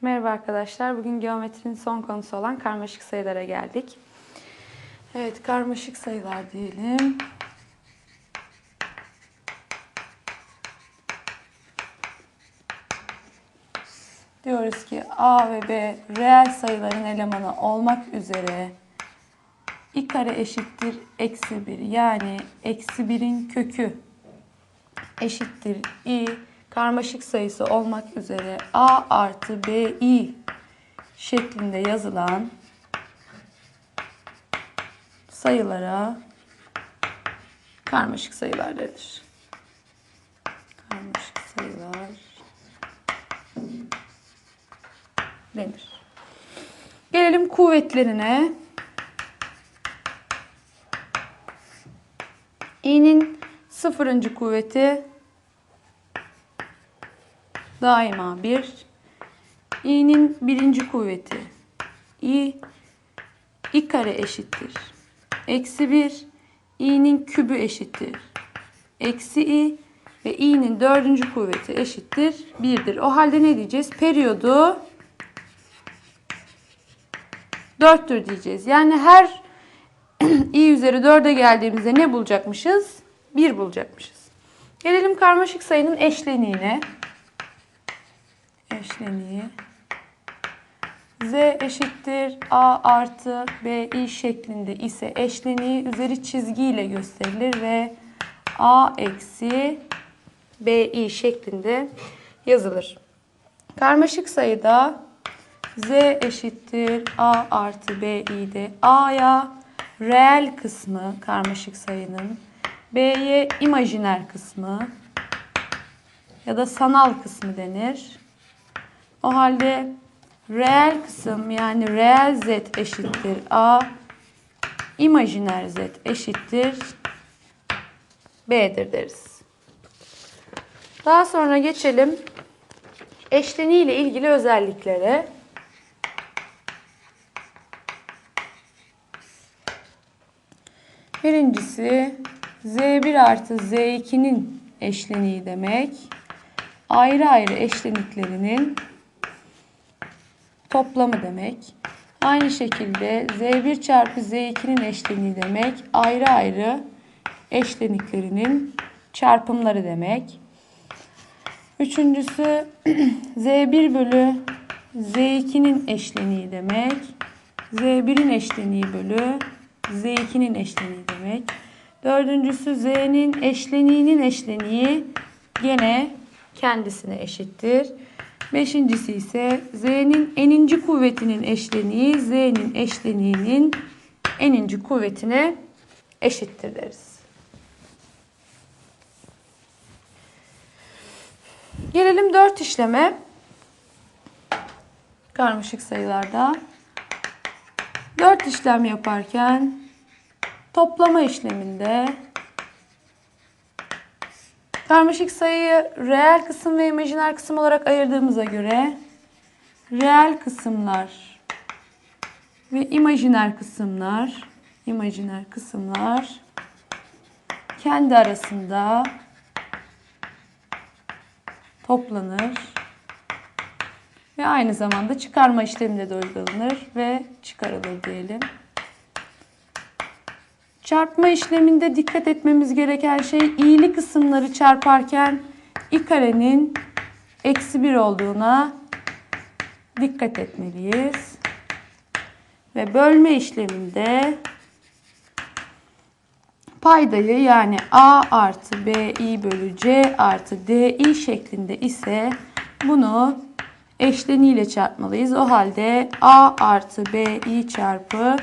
Merhaba arkadaşlar. Bugün geometrinin son konusu olan karmaşık sayılara geldik. Evet, karmaşık sayılar diyelim. Diyoruz ki A ve B reel sayıların elemanı olmak üzere i kare eşittir eksi 1 yani eksi 1'in kökü eşittir i karmaşık sayısı olmak üzere a artı b i şeklinde yazılan sayılara karmaşık sayılar denir. Karmaşık sayılar denir. Gelelim kuvvetlerine. i'nin sıfırıncı kuvveti daima 1. i'nin birinci kuvveti i i kare eşittir. Eksi 1 i'nin kübü eşittir. Eksi i ve i'nin dördüncü kuvveti eşittir 1'dir. O halde ne diyeceğiz? Periyodu 4'tür diyeceğiz. Yani her i üzeri 4'e geldiğimizde ne bulacakmışız? 1 bulacakmışız. Gelelim karmaşık sayının eşleniğine. Eşleniği. Z eşittir A artı BI şeklinde ise eşleniği üzeri çizgiyle gösterilir ve A eksi BI şeklinde yazılır. Karmaşık sayıda Z eşittir A artı BI'de A'ya reel kısmı karmaşık sayının B'ye imajiner kısmı ya da sanal kısmı denir. O halde reel kısım yani reel z eşittir a, imajiner z eşittir b'dir deriz. Daha sonra geçelim eşleniği ile ilgili özelliklere. Birincisi z1 artı z2'nin eşleniği demek. Ayrı ayrı eşleniklerinin toplamı demek. Aynı şekilde z1 çarpı z2'nin eşleniği demek. Ayrı ayrı eşleniklerinin çarpımları demek. Üçüncüsü z1 bölü z2'nin eşleniği demek. z1'in eşleniği bölü z2'nin eşleniği demek. Dördüncüsü z'nin eşleniğinin eşleniği gene kendisine eşittir. Beşincisi ise z'nin eninci kuvvetinin eşleniği z'nin eşleniğinin eninci kuvvetine eşittir deriz. Gelelim dört işleme. Karmaşık sayılarda. Dört işlem yaparken toplama işleminde karmaşık sayıyı reel kısım ve imajiner kısım olarak ayırdığımıza göre reel kısımlar ve imajiner kısımlar imajiner kısımlar kendi arasında toplanır ve aynı zamanda çıkarma işleminde de uygulanır ve çıkarılır diyelim. Çarpma işleminde dikkat etmemiz gereken şey i'li kısımları çarparken i karenin eksi 1 olduğuna dikkat etmeliyiz. Ve bölme işleminde paydayı yani a artı bi bölü c artı di şeklinde ise bunu eşleniğiyle çarpmalıyız. O halde a artı bi çarpı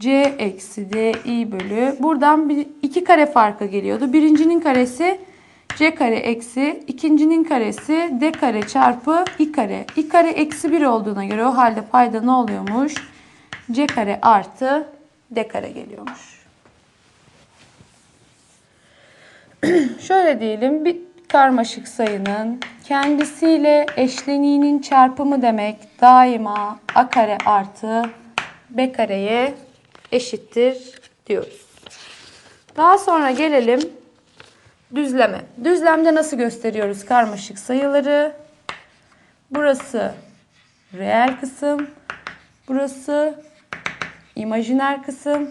c eksi di bölü. Buradan bir, iki kare farkı geliyordu. Birincinin karesi c kare eksi ikincinin karesi d kare çarpı i kare. i kare eksi 1 olduğuna göre o halde payda ne oluyormuş? c kare artı d kare geliyormuş. Şöyle diyelim bir karmaşık sayının kendisiyle eşleniğinin çarpımı demek daima a kare artı b kareye eşittir diyoruz. Daha sonra gelelim düzleme. Düzlemde nasıl gösteriyoruz karmaşık sayıları? Burası reel kısım. Burası imajiner kısım.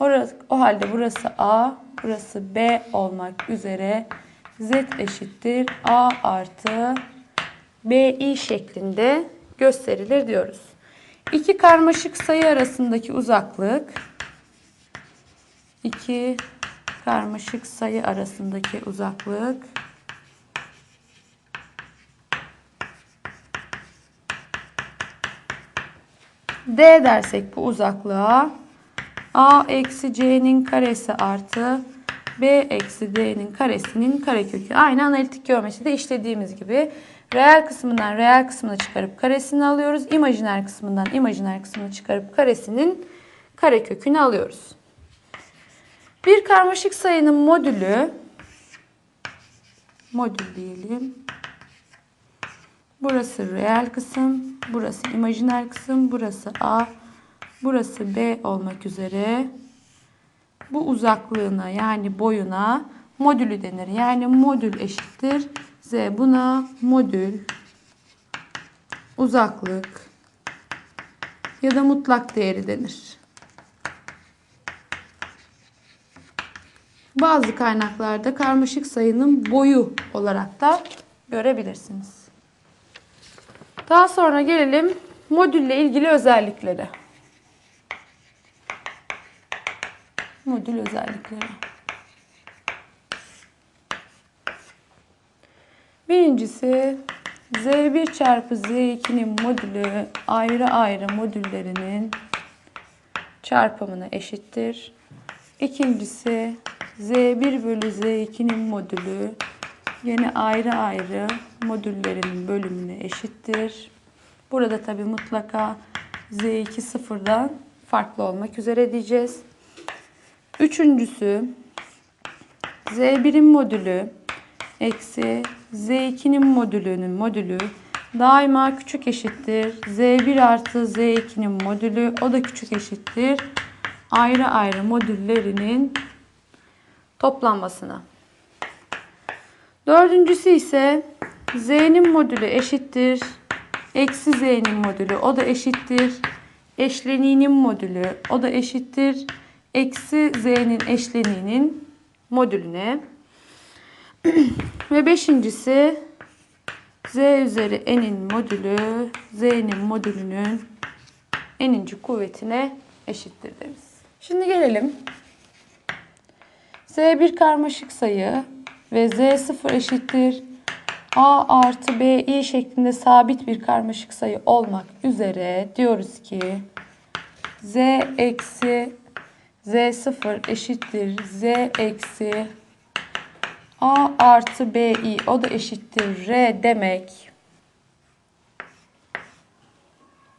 Orası, o halde burası A, burası B olmak üzere Z eşittir A artı BI şeklinde gösterilir diyoruz. İki karmaşık sayı arasındaki uzaklık iki karmaşık sayı arasındaki uzaklık D dersek bu uzaklığa A eksi C'nin karesi artı B eksi D'nin karesinin karekökü. Aynı analitik geometride işlediğimiz gibi reel kısmından reel kısmını çıkarıp karesini alıyoruz. İmajiner kısmından imajiner kısmını çıkarıp karesinin karekökünü alıyoruz. Bir karmaşık sayının modülü modül diyelim. Burası reel kısım, burası imajiner kısım, burası A, burası B olmak üzere bu uzaklığına yani boyuna modülü denir. Yani modül eşittir Z. Buna modül, uzaklık ya da mutlak değeri denir. Bazı kaynaklarda karmaşık sayının boyu olarak da görebilirsiniz. Daha sonra gelelim modülle ilgili özelliklere. Modül özellikleri. Birincisi Z1 çarpı Z2'nin modülü ayrı ayrı modüllerinin çarpımına eşittir. İkincisi Z1 bölü Z2'nin modülü yine ayrı ayrı modüllerinin bölümüne eşittir. Burada tabi mutlaka Z2 sıfırdan farklı olmak üzere diyeceğiz. Üçüncüsü Z1'in modülü eksi Z2'nin modülünün modülü daima küçük eşittir. Z1 artı Z2'nin modülü o da küçük eşittir. Ayrı ayrı modüllerinin toplanmasına. Dördüncüsü ise Z'nin modülü eşittir. Eksi Z'nin modülü o da eşittir. Eşleniğinin modülü o da eşittir. Eksi Z'nin eşleniğinin modülüne. Ve beşincisi Z üzeri n'in modülü Z'nin modülünün n'inci kuvvetine eşittir deriz. Şimdi gelelim. Z bir karmaşık sayı ve Z0 eşittir. A artı BI şeklinde sabit bir karmaşık sayı olmak üzere diyoruz ki Z eksi Z0 eşittir. Z eksi A artı BI o da eşittir R demek.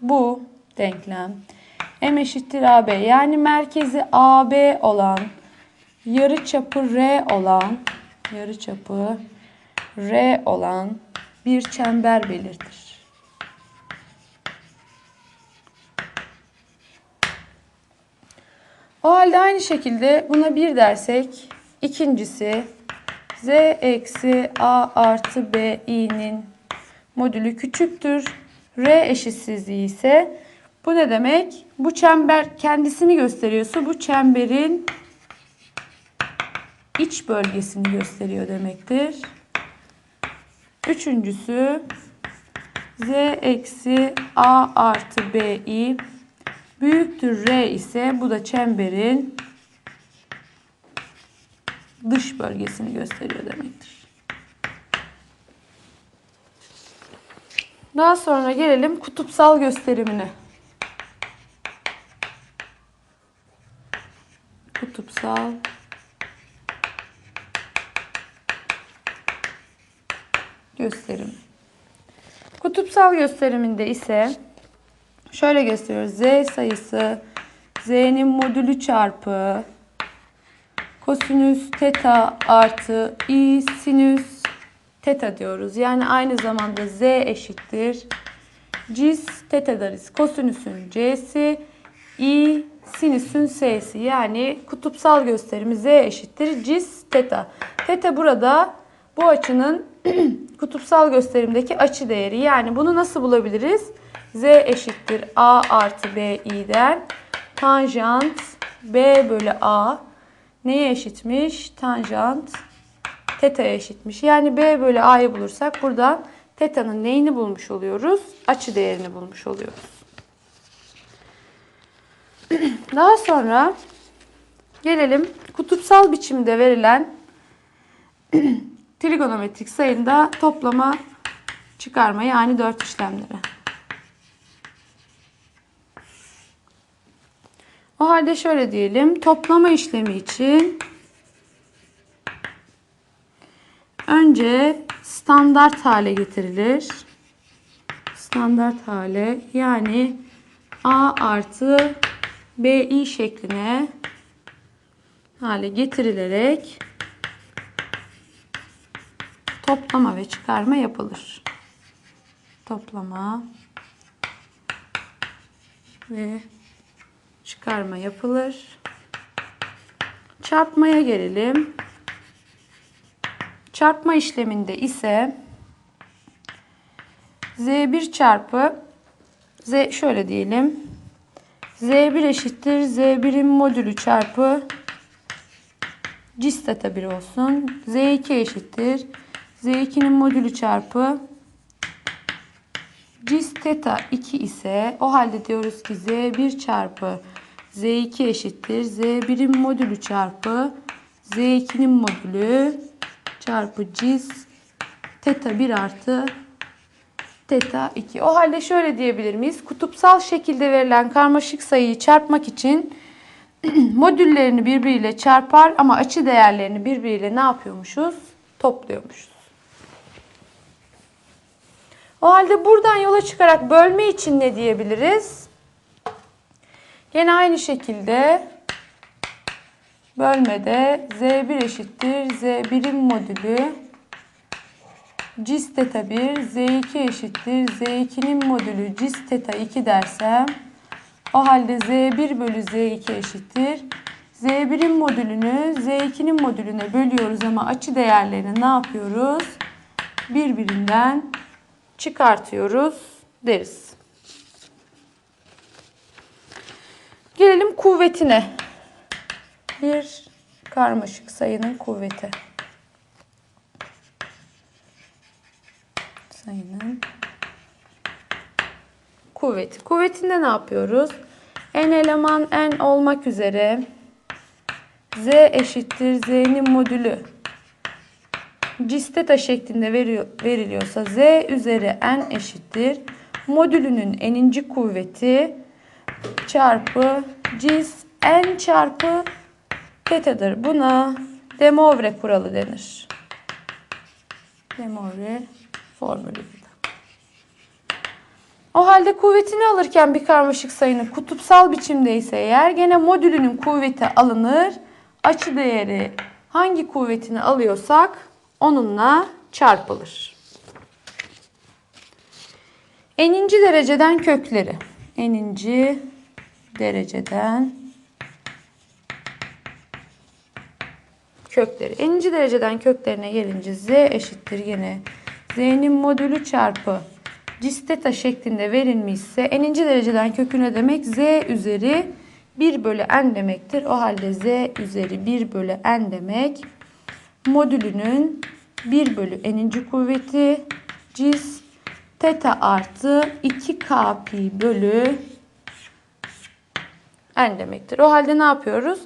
Bu denklem M eşittir AB yani merkezi AB olan yarı çapı R olan yarı çapı R olan bir çember belirtir. O halde aynı şekilde buna bir dersek ikincisi Z eksi A artı B i'nin modülü küçüktür. R eşitsizliği ise bu ne demek? Bu çember kendisini gösteriyorsa bu çemberin iç bölgesini gösteriyor demektir. Üçüncüsü Z eksi A artı BI büyüktür R ise bu da çemberin dış bölgesini gösteriyor demektir. Daha sonra gelelim kutupsal gösterimine. Kutupsal gösterim. Kutupsal gösteriminde ise şöyle gösteriyoruz. Z sayısı Z'nin modülü çarpı kosinüs teta artı i sinüs teta diyoruz. Yani aynı zamanda Z eşittir. Cis teta deriz. Kosinüsün C'si i sinüsün S'si. Yani kutupsal gösterimi Z eşittir. Cis teta. Teta burada bu açının kutupsal gösterimdeki açı değeri. Yani bunu nasıl bulabiliriz? Z eşittir A artı BI'den tanjant B bölü A neye eşitmiş? Tanjant teta'ya eşitmiş. Yani B bölü A'yı bulursak buradan teta'nın neyini bulmuş oluyoruz? Açı değerini bulmuş oluyoruz. Daha sonra gelelim kutupsal biçimde verilen trigonometrik sayında toplama çıkarma yani dört işlemleri. O halde şöyle diyelim. Toplama işlemi için önce standart hale getirilir. Standart hale yani A artı BI şekline hale getirilerek toplama ve çıkarma yapılır. Toplama ve çıkarma yapılır. Çarpmaya gelelim. Çarpma işleminde ise Z1 çarpı Z şöyle diyelim. Z1 eşittir Z1'in modülü çarpı cis theta 1 olsun. Z2 eşittir Z2'nin modülü çarpı cis theta 2 ise o halde diyoruz ki Z1 çarpı Z2 eşittir Z1'in modülü çarpı Z2'nin modülü çarpı cis theta 1 artı Teta 2. O halde şöyle diyebilir miyiz? Kutupsal şekilde verilen karmaşık sayıyı çarpmak için modüllerini birbiriyle çarpar ama açı değerlerini birbiriyle ne yapıyormuşuz? Topluyormuşuz. O halde buradan yola çıkarak bölme için ne diyebiliriz? Gene aynı şekilde bölmede Z1 eşittir Z1'in modülü cis theta 1 z2 eşittir z2'nin modülü cis theta 2 dersem o halde z1 bölü z2 eşittir. z1'in modülünü z2'nin modülüne bölüyoruz ama açı değerlerini ne yapıyoruz? Birbirinden çıkartıyoruz deriz. Gelelim kuvvetine. Bir karmaşık sayının kuvveti. sayının kuvveti. Kuvvetinde ne yapıyoruz? n eleman n olmak üzere z eşittir z'nin modülü cis theta şeklinde veriyor, veriliyorsa z üzeri n eşittir modülünün n'inci kuvveti çarpı cis n çarpı teta'dır. Buna De Moivre kuralı denir. De Moivre formülü. O halde kuvvetini alırken bir karmaşık sayının kutupsal biçimde ise eğer gene modülünün kuvveti alınır. Açı değeri hangi kuvvetini alıyorsak onunla çarpılır. Eninci dereceden kökleri. Eninci dereceden kökleri. Eninci dereceden köklerine gelince z eşittir yine z'nin modülü çarpı cis theta şeklinde verilmişse n'inci dereceden kökü ne demek? z üzeri 1 bölü n demektir. O halde z üzeri 1 bölü n demek. Modülünün 1 bölü n'inci kuvveti cis theta artı 2k pi bölü n demektir. O halde ne yapıyoruz?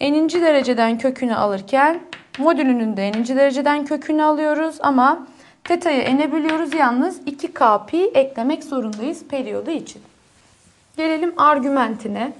N'inci dereceden kökünü alırken modülünün de n'inci dereceden kökünü alıyoruz ama Teta'yı n'e bölüyoruz yalnız 2k pi eklemek zorundayız periyodu için. Gelelim argümentine.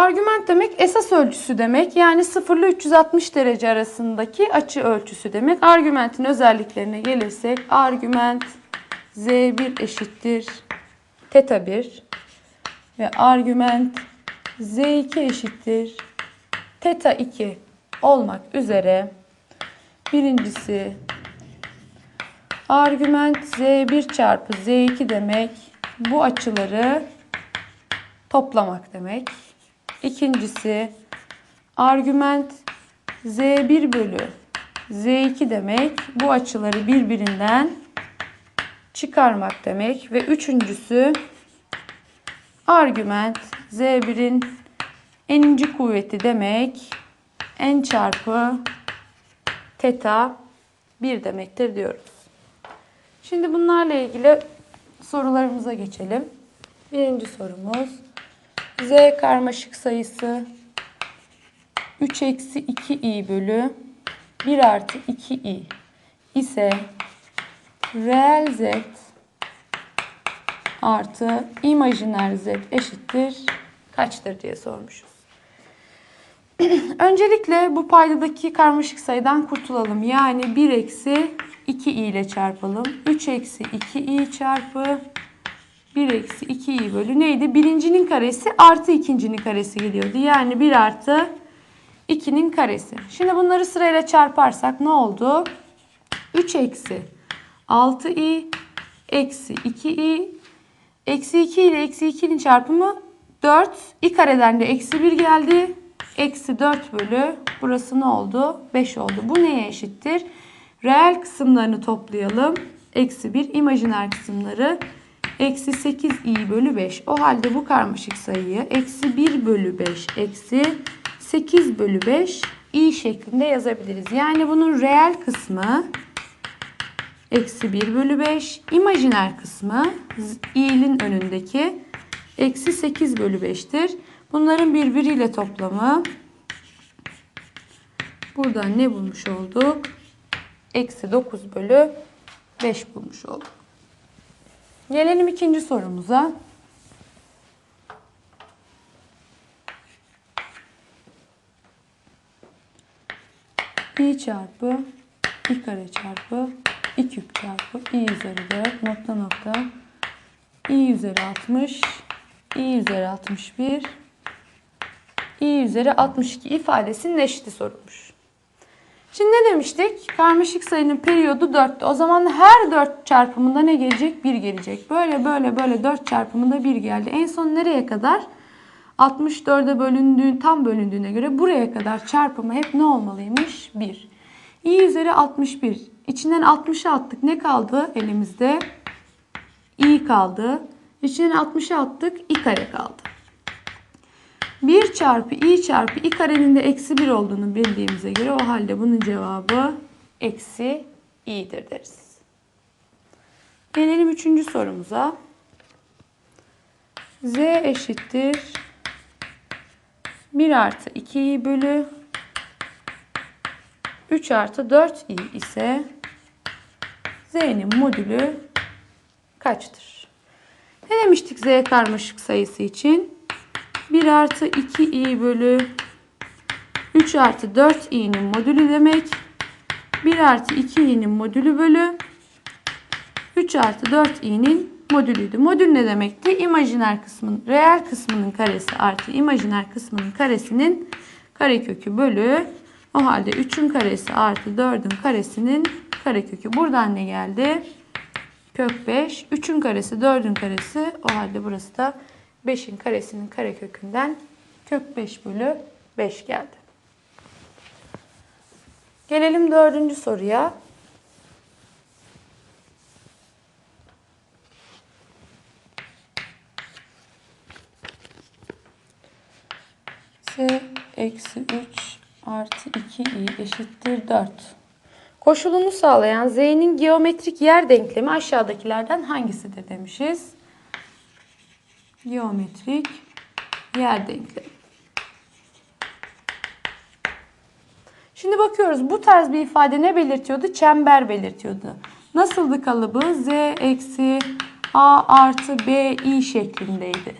Argüment demek esas ölçüsü demek. Yani 0 ile 360 derece arasındaki açı ölçüsü demek. Argümentin özelliklerine gelirsek argüment z1 eşittir teta 1 ve argüment z2 eşittir teta 2 olmak üzere birincisi argüment z1 çarpı z2 demek bu açıları toplamak demek. İkincisi argüment z1 bölü z2 demek. Bu açıları birbirinden çıkarmak demek. Ve üçüncüsü argüment z1'in n'inci kuvveti demek. n çarpı teta 1 demektir diyoruz. Şimdi bunlarla ilgili sorularımıza geçelim. Birinci sorumuz z karmaşık sayısı 3 eksi 2i bölü 1 artı 2i ise reel z artı imajiner z eşittir kaçtır diye sormuşuz. Öncelikle bu paydadaki karmaşık sayıdan kurtulalım. Yani 1 eksi 2i ile çarpalım. 3 eksi 2i çarpı 1 eksi 2i bölü neydi? Birincinin karesi artı ikincinin karesi geliyordu. Yani 1 artı 2'nin karesi. Şimdi bunları sırayla çarparsak ne oldu? 3 eksi 6i eksi 2i eksi 2 ile eksi 2'nin çarpımı 4. i kareden de eksi 1 geldi. Eksi 4 bölü burası ne oldu? 5 oldu. Bu neye eşittir? Reel kısımlarını toplayalım. Eksi 1 imajiner kısımları eksi 8 i bölü 5. O halde bu karmaşık sayıyı eksi 1 bölü 5 eksi 8 bölü 5 i şeklinde yazabiliriz. Yani bunun reel kısmı eksi 1 bölü 5. imajiner kısmı i'nin önündeki eksi 8 bölü 5'tir. Bunların birbiriyle toplamı buradan ne bulmuş olduk? Eksi 9 bölü 5 bulmuş olduk. Gelelim ikinci sorumuza. i çarpı i kare çarpı i küp çarpı i üzeri 4 nokta nokta i üzeri 60 i üzeri 61 i üzeri 62 ifadesinin eşiti sorulmuş. Şimdi ne demiştik? Karmaşık sayının periyodu 4'tü. O zaman her 4 çarpımında ne gelecek? 1 gelecek. Böyle böyle böyle 4 çarpımında 1 geldi. En son nereye kadar? 64'e bölündüğü, tam bölündüğüne göre buraya kadar çarpımı hep ne olmalıymış? 1. i üzeri 61. İçinden 60'ı attık. Ne kaldı elimizde? i kaldı. İçinden 60'ı attık. i kare kaldı. 1 çarpı i çarpı i karenin de eksi 1 olduğunu bildiğimize göre o halde bunun cevabı eksi i'dir deriz. Gelelim üçüncü sorumuza. z eşittir 1 artı 2i bölü 3 artı 4i ise z'nin modülü kaçtır? Ne demiştik z karmaşık sayısı için? 1 artı 2i bölü 3 artı 4i'nin modülü demek. 1 artı 2i'nin modülü bölü 3 artı 4i'nin modülüydü. Modül ne demekti? İmajiner kısmın, reel kısmının karesi artı imajiner kısmının karesinin karekökü bölü o halde 3'ün karesi artı 4'ün karesinin karekökü. Buradan ne geldi? Kök 5. 3'ün karesi 4'ün karesi. O halde burası da 5'in karesinin karekökünden kök 5 bölü 5 geldi. Gelelim dördüncü soruya. S eksi 3 artı 2i eşittir 4. Koşulunu sağlayan z'nin geometrik yer denklemi aşağıdakilerden hangisidir demişiz geometrik yer denklemi. Şimdi bakıyoruz bu tarz bir ifade ne belirtiyordu? Çember belirtiyordu. Nasıldı kalıbı? Z eksi A artı B i şeklindeydi.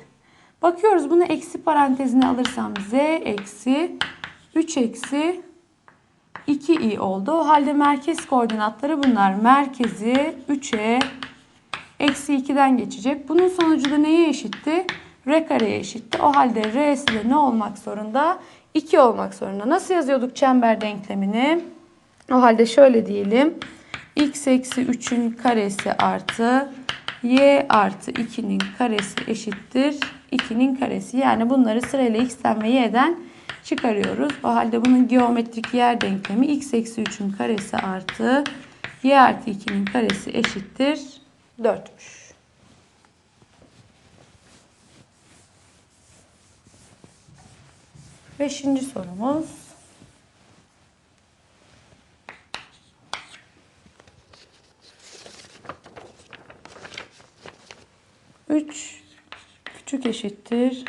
Bakıyoruz bunu eksi parantezine alırsam Z eksi 3 eksi 2i oldu. O halde merkez koordinatları bunlar. Merkezi 3'e eksi 2'den geçecek. Bunun sonucu da neye eşitti? R kareye eşitti. O halde R'si de ne olmak zorunda? 2 olmak zorunda. Nasıl yazıyorduk çember denklemini? O halde şöyle diyelim. x eksi 3'ün karesi artı y artı 2'nin karesi eşittir 2'nin karesi. Yani bunları sırayla x'ten ve y'den çıkarıyoruz. O halde bunun geometrik yer denklemi x eksi 3'ün karesi artı y artı 2'nin karesi eşittir 4'müş. Beşinci sorumuz. Üç küçük eşittir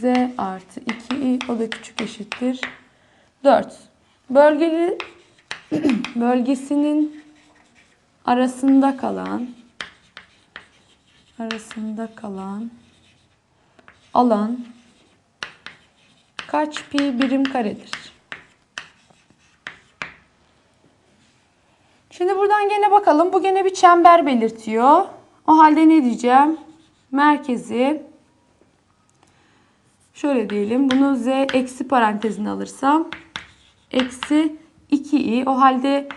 z artı 2i o da küçük eşittir 4. Bölgeli bölgesinin arasında kalan arasında kalan alan kaç pi birim karedir? Şimdi buradan gene bakalım. Bu gene bir çember belirtiyor. O halde ne diyeceğim? Merkezi şöyle diyelim. Bunu z eksi parantezine alırsam eksi 2i. O halde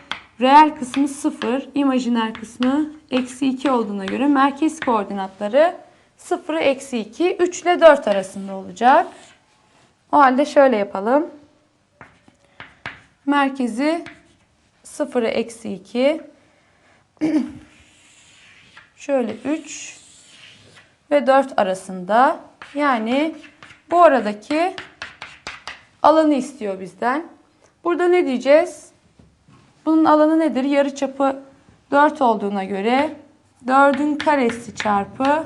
reel kısmı 0, imajiner kısmı eksi 2 olduğuna göre merkez koordinatları 0 eksi 2, 3 ile 4 arasında olacak. O halde şöyle yapalım. Merkezi 0'ı eksi 2. şöyle 3 ve 4 arasında. Yani bu aradaki alanı istiyor bizden. Burada ne diyeceğiz? Bunun alanı nedir? Yarıçapı 4 olduğuna göre 4'ün karesi çarpı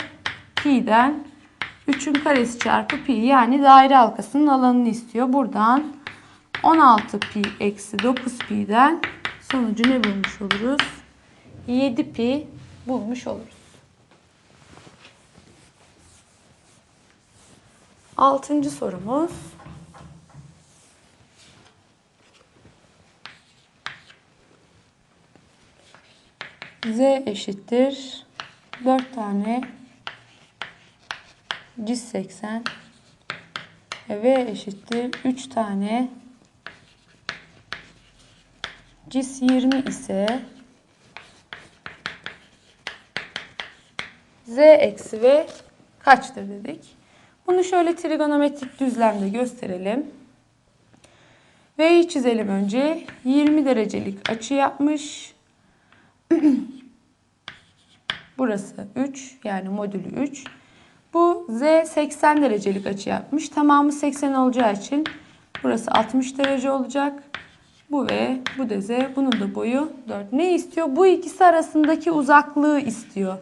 pi'den 3'ün karesi çarpı pi yani daire halkasının alanını istiyor. Buradan 16 pi eksi 9 pi'den sonucu ne bulmuş oluruz? 7 pi bulmuş oluruz. Altıncı sorumuz. Z eşittir 4 tane cis 80 V eşittir 3 tane cis 20 ise Z eksi V kaçtır dedik. Bunu şöyle trigonometrik düzlemde gösterelim. V'yi çizelim önce. 20 derecelik açı yapmış. Burası 3 yani modülü 3. Bu Z 80 derecelik açı yapmış. Tamamı 80 olacağı için burası 60 derece olacak. Bu V, bu da Z. Bunun da boyu 4. Ne istiyor? Bu ikisi arasındaki uzaklığı istiyor.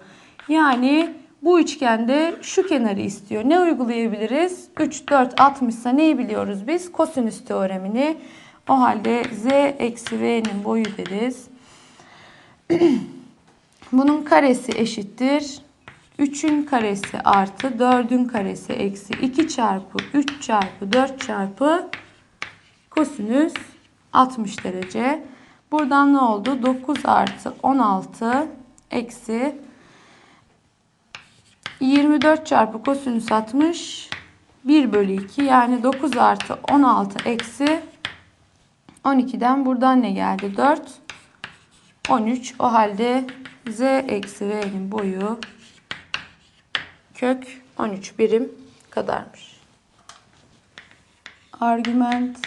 Yani bu üçgende şu kenarı istiyor. Ne uygulayabiliriz? 3, 4, 60 ise neyi biliyoruz biz? Kosinüs teoremini. O halde Z eksi V'nin boyu deriz. Bunun karesi eşittir. 3'ün karesi artı 4'ün karesi eksi 2 çarpı 3 çarpı 4 çarpı kosinüs 60 derece. Buradan ne oldu? 9 artı 16 eksi 24 çarpı kosinüs 60 1 bölü 2 yani 9 artı 16 eksi 12'den buradan ne geldi? 4 13 o halde z eksi v'nin boyu kök 13 birim kadarmış. Argüment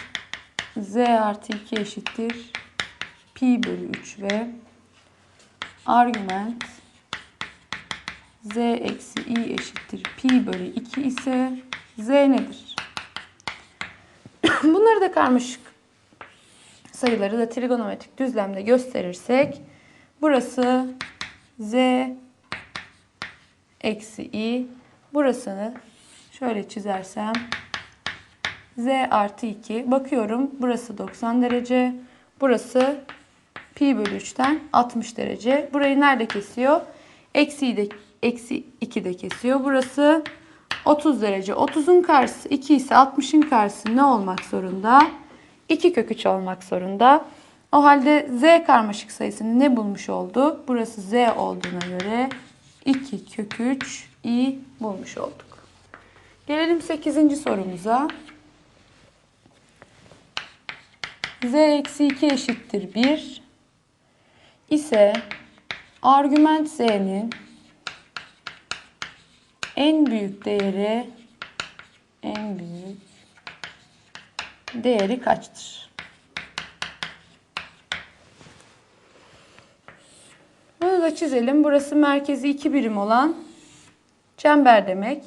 z artı 2 eşittir pi bölü 3 ve argüment z eksi i eşittir pi bölü 2 ise z nedir? Bunları da karmaşık sayıları da trigonometrik düzlemde gösterirsek burası z eksi i burasını şöyle çizersem z artı 2 bakıyorum burası 90 derece burası pi bölü 3'ten 60 derece burayı nerede kesiyor? Eksi de eksi 2 de kesiyor. Burası 30 derece. 30'un karşısı 2 ise 60'ın karşısı ne olmak zorunda? 2 kök 3 olmak zorunda. O halde z karmaşık sayısını ne bulmuş olduk? Burası z olduğuna göre 2 kök 3 i bulmuş olduk. Gelelim 8. sorumuza. z eksi 2 eşittir 1 ise argüment z'nin en büyük değeri en büyük değeri kaçtır? Bunu da çizelim. Burası merkezi 2 birim olan çember demek.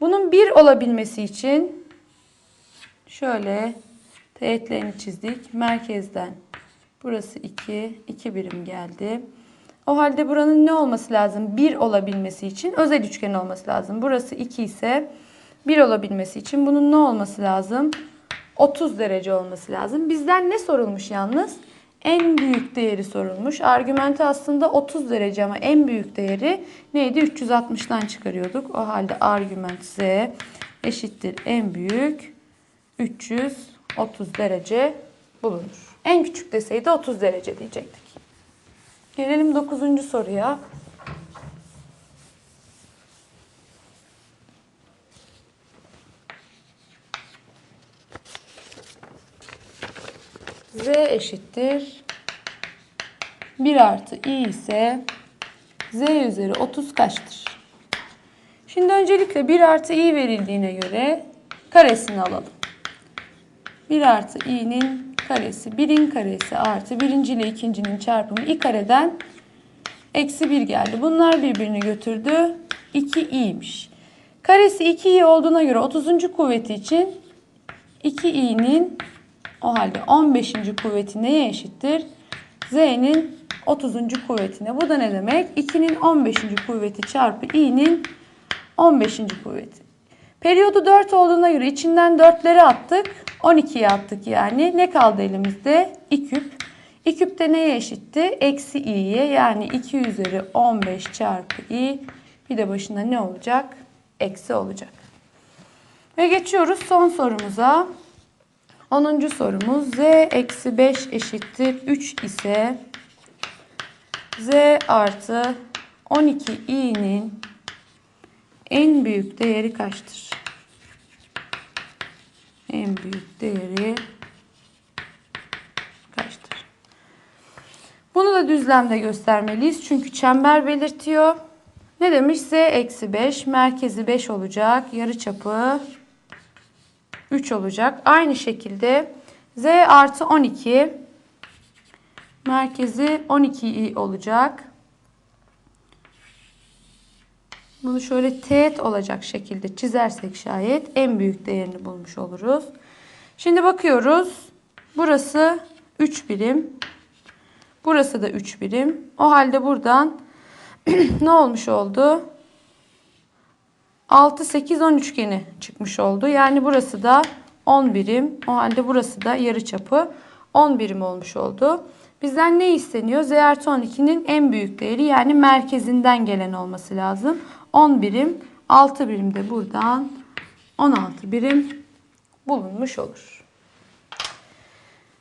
Bunun 1 olabilmesi için şöyle teğetlerini çizdik. Merkezden burası 2, 2 birim geldi. O halde buranın ne olması lazım? 1 olabilmesi için özel üçgen olması lazım. Burası 2 ise 1 olabilmesi için bunun ne olması lazım? 30 derece olması lazım. Bizden ne sorulmuş yalnız? En büyük değeri sorulmuş. Argümenti aslında 30 derece ama en büyük değeri neydi? 360'tan çıkarıyorduk. O halde argüment z eşittir en büyük 330 derece bulunur. En küçük deseydi 30 derece diyecektik. Gelelim 9. soruya. Z eşittir 1 artı i ise z üzeri 30 kaçtır? Şimdi öncelikle 1 artı i verildiğine göre karesini alalım. 1 artı i'nin karesi 1'in karesi artı birinci ile ikincinin çarpımı i kareden eksi 1 geldi. Bunlar birbirini götürdü. 2i'ymiş. Karesi 2i olduğuna göre 30. kuvveti için 2i'nin o halde 15. kuvveti neye eşittir? Z'nin 30. kuvvetine. Bu da ne demek? 2'nin 15. kuvveti çarpı i'nin 15. kuvveti. Periyodu 4 olduğuna göre içinden 4'leri attık. 12'ye attık yani. Ne kaldı elimizde? 2 küp. 2 küp de neye eşitti? Eksi i'ye yani 2 üzeri 15 çarpı i. Bir de başında ne olacak? Eksi olacak. Ve geçiyoruz son sorumuza. 10. sorumuz z eksi 5 eşittir 3 ise z artı 12 i'nin en büyük değeri kaçtır? En büyük değeri kaçtır? Bunu da düzlemde göstermeliyiz. Çünkü çember belirtiyor. Ne demiş? Z eksi 5. Merkezi 5 olacak. Yarıçapı 3 olacak. Aynı şekilde Z artı 12 merkezi 12 olacak. Bunu şöyle teğet olacak şekilde çizersek şayet en büyük değerini bulmuş oluruz. Şimdi bakıyoruz. Burası 3 birim. Burası da 3 birim. O halde buradan ne olmuş oldu? 6, 8, 10 üçgeni çıkmış oldu. Yani burası da 10 birim. O halde burası da yarıçapı 10 birim olmuş oldu. Bizden ne isteniyor? Z artı 12'nin en büyük değeri yani merkezinden gelen olması lazım. 10 birim. 6 birim de buradan 16 birim bulunmuş olur.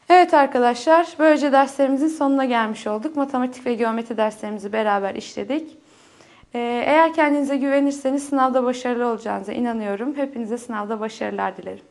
Evet arkadaşlar böylece derslerimizin sonuna gelmiş olduk. Matematik ve geometri derslerimizi beraber işledik. Ee, Eğer kendinize güvenirseniz sınavda başarılı olacağınıza inanıyorum. Hepinize sınavda başarılar dilerim.